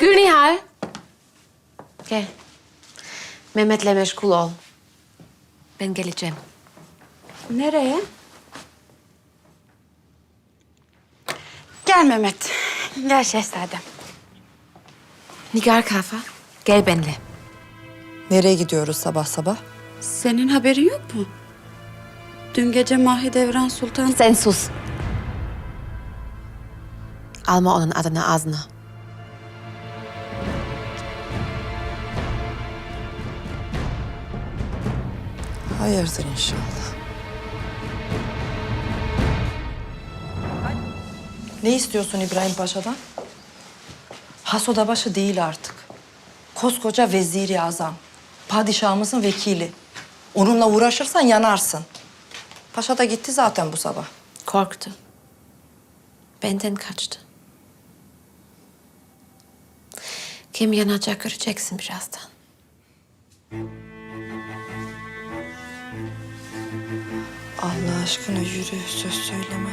Gülnihal. Gel. Mehmet'le meşgul ol. Ben geleceğim. Nereye? Gel Mehmet. Gel şehzadem. Nigar Kafa, gel benimle. Nereye gidiyoruz sabah sabah? Senin haberin yok mu? Dün gece Mahidevran Sultan... Sen sus. Alma onun adını ağzına. Hayırdır inşallah. Ne istiyorsun İbrahim Paşa'dan? Hasoda başı değil artık. Koskoca veziri azam. Padişahımızın vekili. Onunla uğraşırsan yanarsın. Paşa da gitti zaten bu sabah. Korktu. Benden kaçtı. Kim yanacak göreceksin birazdan. Allah aşkına yürü, söz söyleme.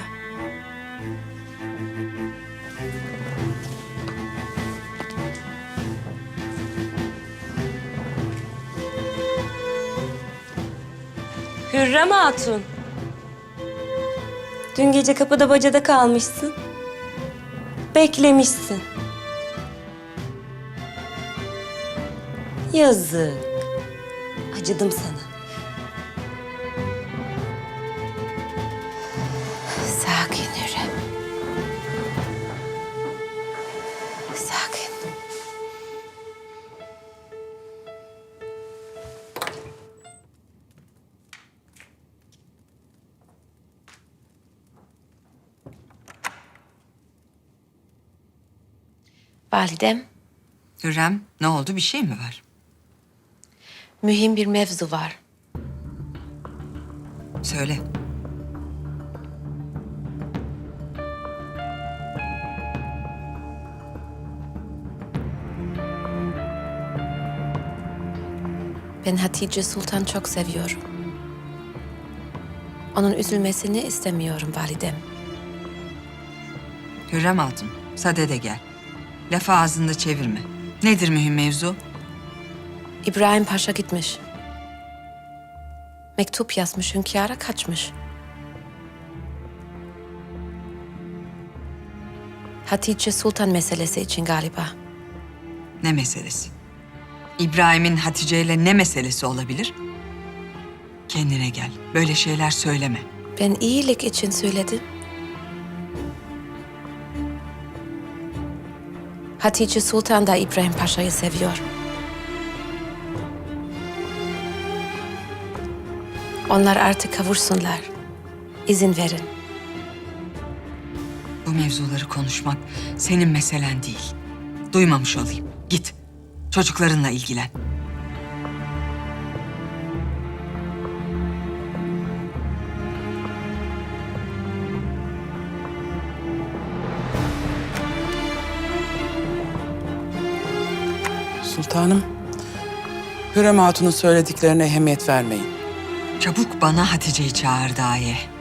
Hürrem Hatun. Dün gece kapıda bacada kalmışsın. Beklemişsin. Yazık. Acıdım sana. Sakin Hürrem. Sakin. Validem, Hürrem, ne oldu? Bir şey mi var? mühim bir mevzu var. Söyle. Ben Hatice Sultan çok seviyorum. Onun üzülmesini istemiyorum validem. Hürrem Hatun, sade de gel. Lafı ağzında çevirme. Nedir mühim mevzu? İbrahim Paşa gitmiş. Mektup yazmış, hünkâra kaçmış. Hatice Sultan meselesi için galiba. Ne meselesi? İbrahim'in Hatice ile ne meselesi olabilir? Kendine gel. Böyle şeyler söyleme. Ben iyilik için söyledim. Hatice Sultan da İbrahim Paşa'yı seviyor. Onlar artık kavuşsunlar. İzin verin. Bu mevzuları konuşmak senin meselen değil. Duymamış olayım. Git. Çocuklarınla ilgilen. Sultanım, Hürrem Hatun'un söylediklerine ehemmiyet vermeyin. Çabuk bana Hatice'yi çağır daye.